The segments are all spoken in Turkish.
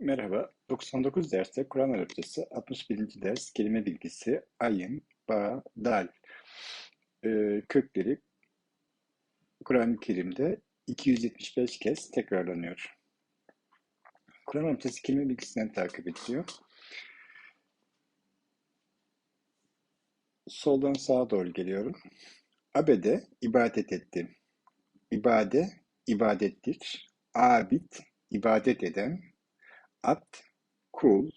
Merhaba, 99 derste Kur'an Arapçası, 61. ders kelime bilgisi, ayın, ba, dal e, kökleri Kur'an-ı Kerim'de 275 kez tekrarlanıyor. Kur'an Arapçası kelime bilgisinden takip ediliyor. Soldan sağa doğru geliyorum. Abede, ibadet etti. İbade, ibadettir. Abid, ibadet eden, At, kul,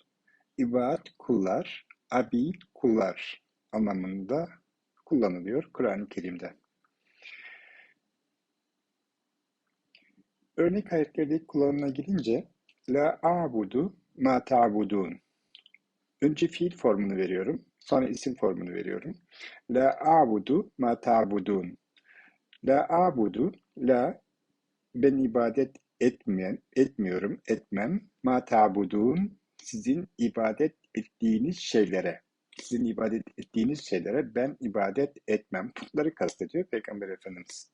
ibad, kullar, abi, kullar anlamında kullanılıyor Kur'an-ı Kerim'de. Örnek ayetlerdeki kullanımına gelince La a'budu ma ta'budun. Önce fiil formunu veriyorum. Sonra isim formunu veriyorum. La a'budu ma ta'budun. La a'budu la ben ibadet etmeyen, etmiyorum, etmem. Ma tabudun sizin ibadet ettiğiniz şeylere. Sizin ibadet ettiğiniz şeylere ben ibadet etmem. Putları kastediyor Peygamber Efendimiz.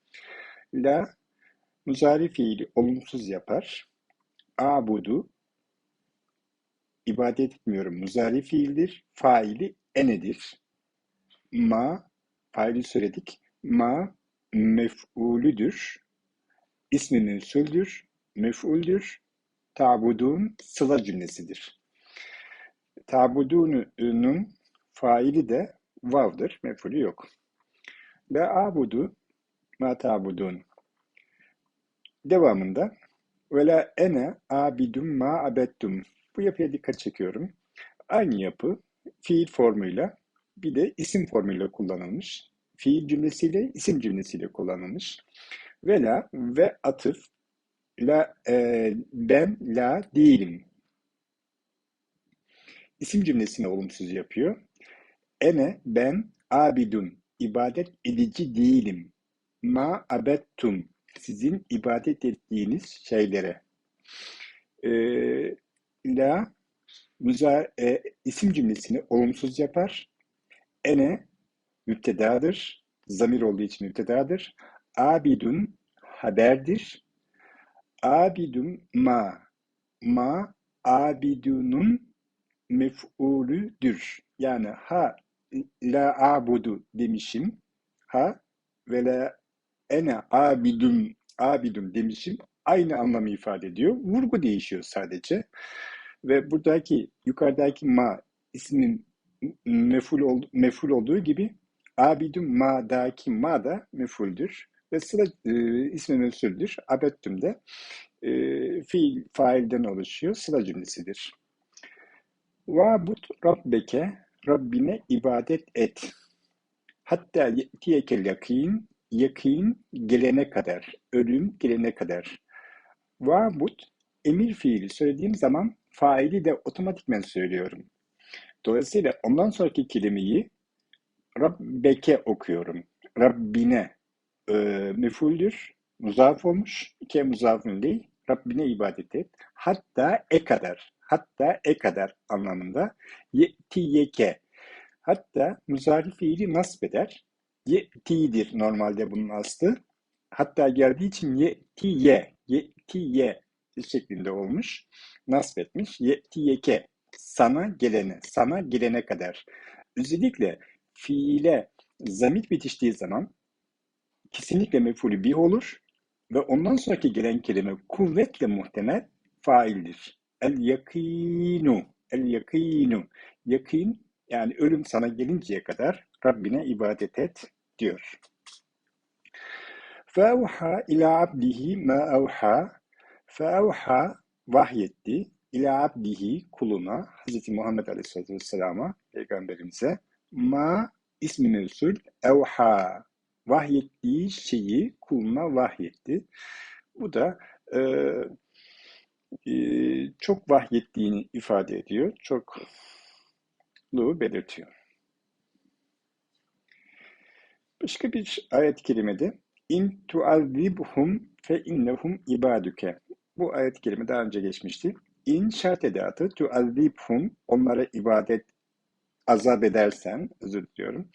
La muzari fiili olumsuz yapar. Abudu ibadet etmiyorum. Muzari fiildir. Faili enedir. Ma faili söyledik. Ma mef'ulüdür. İsmi mensuldür mef'uldür. Tabudun sıla cümlesidir. Tabudunun faili de vav'dır. Mef'ulü yok. La abudu ma tabudun. Devamında ve la ene abidum ma abettum. Bu yapıya dikkat çekiyorum. Aynı yapı fiil formuyla bir de isim formuyla kullanılmış. Fiil cümlesiyle isim cümlesiyle kullanılmış. Vela ve atıf La, e, ben la değilim. İsim cümlesini olumsuz yapıyor. Ene ben abidun ibadet edici değilim. Ma abettum sizin ibadet ettiğiniz şeylere. E, la müza, e, isim cümlesini olumsuz yapar. Ene müptedadır. Zamir olduğu için müptedadır. Abidun haberdir abidun ma. Ma abidunun mef'ulüdür. Yani ha la abudu demişim. Ha ve la ene abidun abidun demişim. Aynı anlamı ifade ediyor. Vurgu değişiyor sadece. Ve buradaki yukarıdaki ma ismin meful, ol, meful olduğu gibi abidun ma'daki ma da mefuldür. Ve sıra e, ismi mensuldür. Abettüm de e, fiil failden oluşuyor. Sıra cümlesidir. Vabut rabbeke Rabbine ibadet et. Hatta ye'tiyekel yakin yakin gelene kadar, ölüm gelene kadar. Vabut emir fiili söylediğim zaman faili de otomatikmen söylüyorum. Dolayısıyla ondan sonraki kelimeyi Rabbeke okuyorum. Rabbine e, mefuldür, muzaf olmuş. İki muzafın değil, Rabbine ibadet et. Hatta e kadar, hatta e kadar anlamında. Ye'tiyeke. Hatta muzari fiili nasb eder. Ye'tidir normalde bunun aslı. Hatta geldiği için ye'tiye, ye'tiye şeklinde olmuş. Nasb etmiş. Ye'tiyeke. Sana gelene, sana gelene kadar. Özellikle fiile zamit bitiştiği zaman kesinlikle mefulü bih olur ve ondan sonraki gelen kelime kuvvetle muhtemel faildir. El yakinu, el yakinu. Yakin yani ölüm sana gelinceye kadar Rabbine ibadet et diyor. Fevha ila abdihi ma evha. Fevha vahyetti ila abdihi kuluna Hz. Muhammed Aleyhisselatü Vesselam'a peygamberimize ma ismi mevsul evha vahyettiği şeyi kuluna vahyetti. Bu da e, e, çok vahyettiğini ifade ediyor. Çokluğu belirtiyor. Başka bir ayet-i kerimede in tuazibhum fe innehum ibaduke. Bu ayet-i kerime daha önce geçmişti. İn şart edatı tuazibhum onlara ibadet azap edersen, özür diliyorum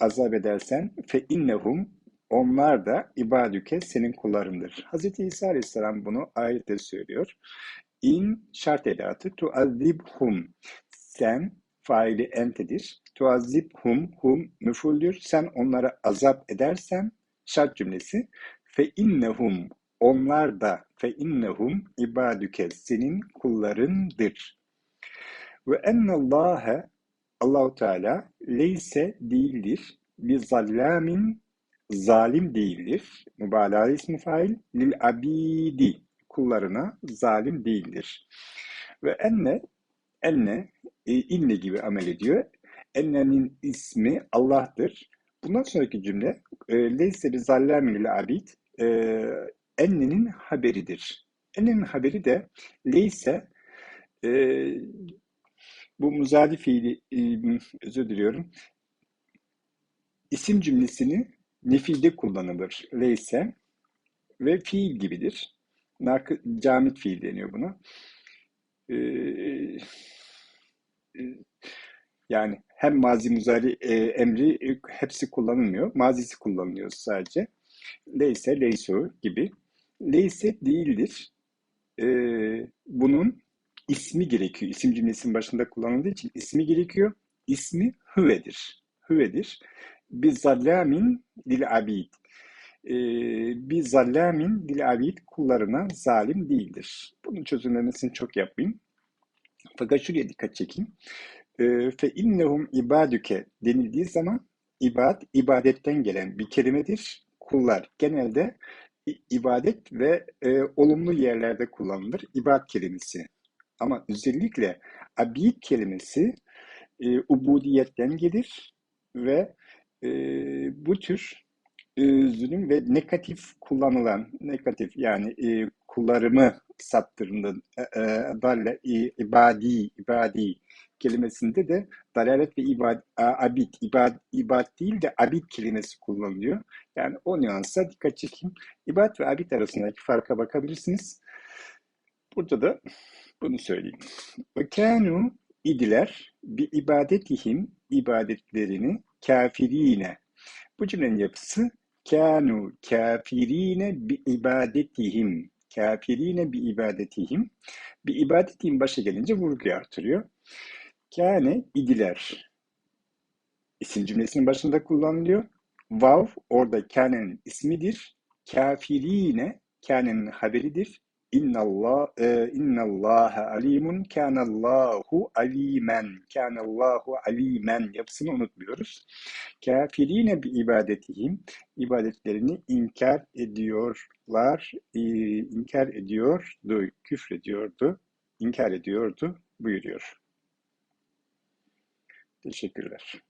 azap edersen fe innehum onlar da ibadüke senin kullarındır. Hz. İsa Aleyhisselam bunu ayette söylüyor. in şart edatı tuazibhum sen faili entedir. Tuazibhum hum müfuldür. Sen onlara azap edersen şart cümlesi fe innehum onlar da fe innehum ibadüke senin kullarındır. Ve ennallâhe Allahu Teala leyse değildir. Bir zallamin zalim değildir. Mübalağa ismi fail. Lil abidi kullarına zalim değildir. Ve enne enne e, inne gibi amel ediyor. Ennenin ismi Allah'tır. Bundan sonraki cümle e, leyse bir zallamin lil abid e, ennenin haberidir. Ennenin haberi de leyse e, bu muzadi fiili özür diliyorum. İsim cümlesini nefilde kullanılır. Leyse ve fiil gibidir. Nak camit fiil deniyor buna. Ee, yani hem mazi muzari e, emri hepsi kullanılmıyor. Mazisi kullanılıyor sadece. Leyse, leysu gibi. Leyse değildir. Ee, bunun ismi gerekiyor. İsim cümlesinin başında kullanıldığı için ismi gerekiyor. İsmi hüvedir. Hüvedir. Bir zallamin lil abid. Ee, bir zallamin lil abid kullarına zalim değildir. Bunun çözümlemesini çok yapmayayım. Fakat şuraya dikkat çekeyim. Ee, Fe innehum ibadüke denildiği zaman ibad, ibadetten gelen bir kelimedir. Kullar genelde ibadet ve e, olumlu yerlerde kullanılır. İbad kelimesi. Ama özellikle abid kelimesi e, ubudiyetten gelir ve e, bu tür e, zulüm ve negatif kullanılan, negatif yani e, kullarımı sattırında e, e, dalle e, ibadi, ibadi kelimesinde de dalalet ve ibad, abid, ibad, ibad değil de abid kelimesi kullanılıyor. Yani o nüansa dikkat çekeyim. İbad ve abid arasındaki farka bakabilirsiniz. Burada da bunu söyleyeyim. Kânû idiler bi ibadetihim ibadetlerini kafirine. Bu cümlenin yapısı kânû kafirine bi ibadetihim. Kafirine bi ibadetihim. Bi ibadetihim başa gelince vurguyu artırıyor. Kâne idiler. İsim cümlesinin başında kullanılıyor. Vav orada kânenin ismidir. Kafirine kânenin haberidir. İnnallah e, innallâhe alimun kânallâhu alimen kânallâhu alimen yapısını unutmuyoruz. Kafirine bi ibadetihim ibadetlerini inkar ediyorlar, e, inkar ediyordu, küfrediyordu, inkar ediyordu buyuruyor. Teşekkürler.